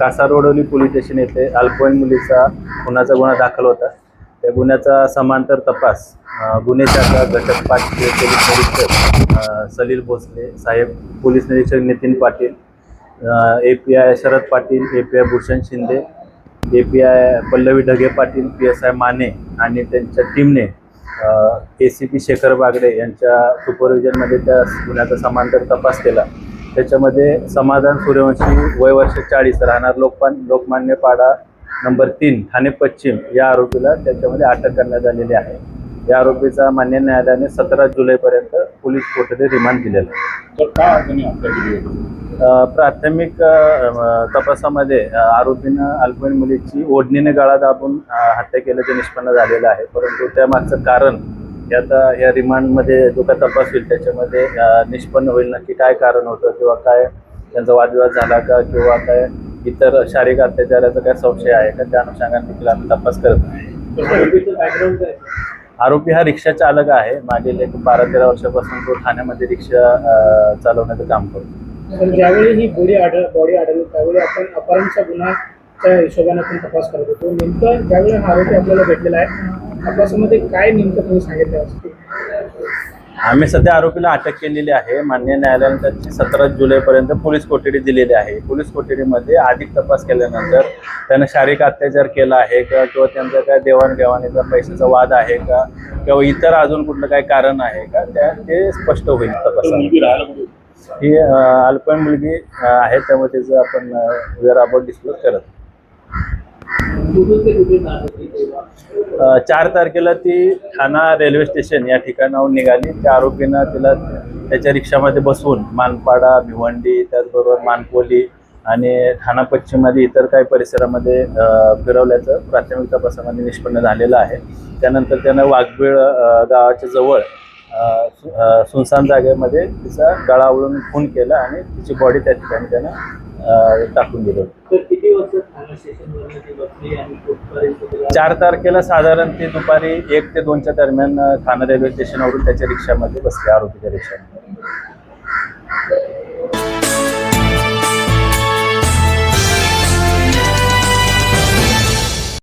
कासार रोडवली आहे काय police station येथे अल्पवयीन मुलीचा खुनाचा गुन्हा दाखल होता. त्या गुन्ह्याचा समांतर तपास अ, गुन्हे शाखा घटक पाच पोलीस निरीक्षक अ, सलील भोसले साहेब पोलीस निरीक्षक Nitin Patil A P I Sharad Patil A P I Bhushan Shinde A P I Pallavi Dhage Patil P S I Mane आणि त्यांच्या टीमने A C P Shekhar Bagade यांच्या सुपरविजनमध्ये त्या गुन्ह्याचा समांतर तपास केला. त्याच्यामध्ये समाधान सूर्यवंशी वय वर्ष चाळीस राहणार लोकपान लोकमान्य पाडा नंबर तीन ठाणे पश्चिम या आरोपीला त्याच्यामध्ये अटक करण्यात आलेली आहे. या आरोपीचा मान्य न्यायालयाने सतरा जुलैपर्यंत पोलीस कोठडी रिमांड दिलेला आहे. प्राथमिक तपासामध्ये आरोपीनं अल्पवयीन मुलीची ओढणीने गळा दाबून हत्या केल्याचे निष्पन्न झालेलं आहे. परंतु त्यामागचं कारण आता या रिमांडमध्ये जो काय तपास होईल त्याच्यामध्ये निष्पन्न होईल नक्की काय कारण होतं किंवा काय त्यांचा वादविवाद झाला का किंवा काय इतर शारीरिक अत्याचाराचा काय संशय आहे का त्या अनुषंगाने देखील आम्ही तपास करत नाही आरोपी हा रिक्षा चालक आहे. मागील एक बारा तेरा वर्षापासून तो ठाण्यामध्ये रिक्षा चालवण्याचं काम करतो. पण ज्यावेळी ही बॉडी आढळ बॉडी आढळली त्यावेळी आपण अपरांश गुन्हा त्या हिशोबाने आपण तपास करत होतो. नेमकं ज्यावेळी हा आरोपी आपल्याला भेटलेला आहे तपासामध्ये काय नेमकं तुम्ही सांगितलं असतं आम्ही सध्या आरोपीला अटक केलेली आहे. मान्य न्यायालयाने त्याची सतरा जुलैपर्यंत पोलीस कोठडी दिलेली आहे. पोलीस कोठडीमध्ये अधिक तपास केल्यानंतर त्यानं शारीरिक अत्याचार केला आहे का? किंवा त्यांचा काय देवाणघेवाणीचा पैशाचा वाद आहे का? किंवा इतर अजून कुठलं काय कारण आहे का? त्या ते स्पष्ट होईल तपासात. होती? ही अं, अल्पवयीन मुलगी आहे. त्यामुळे त्याचं आपण वी आर अबाउट डिस्क्लोज करत चार तारखेला ती ठाणा रेल्वे स्टेशन या ठिकाणाहून निघाली. त्या आरोपीनं तिला त्याच्या रिक्षामध्ये बसवून मानपाडा भिवंडी त्याचबरोबर मानकोली आणि ठाणा पश्चिममध्ये इतर काही परिसरामध्ये फिरवल्याचं प्राथमिक तपासामध्ये निष्पन्न झालेलं आहे. त्यानंतर त्यानं वाघबीळ गावाच्या जवळ सु- सुनसान जागेमध्ये तिचा गळावळून खून केला आणि तिची बॉडी त्या ठिकाणी त्यानं टाकून दिली. चार तारखेला साधारण ते दुपारी एक ते दोनच्या दरम्यान ठाणे रेल्वे स्टेशनवरून त्याच्या रिक्षामध्ये बसले आरोपीच्या रिक्षामध्ये.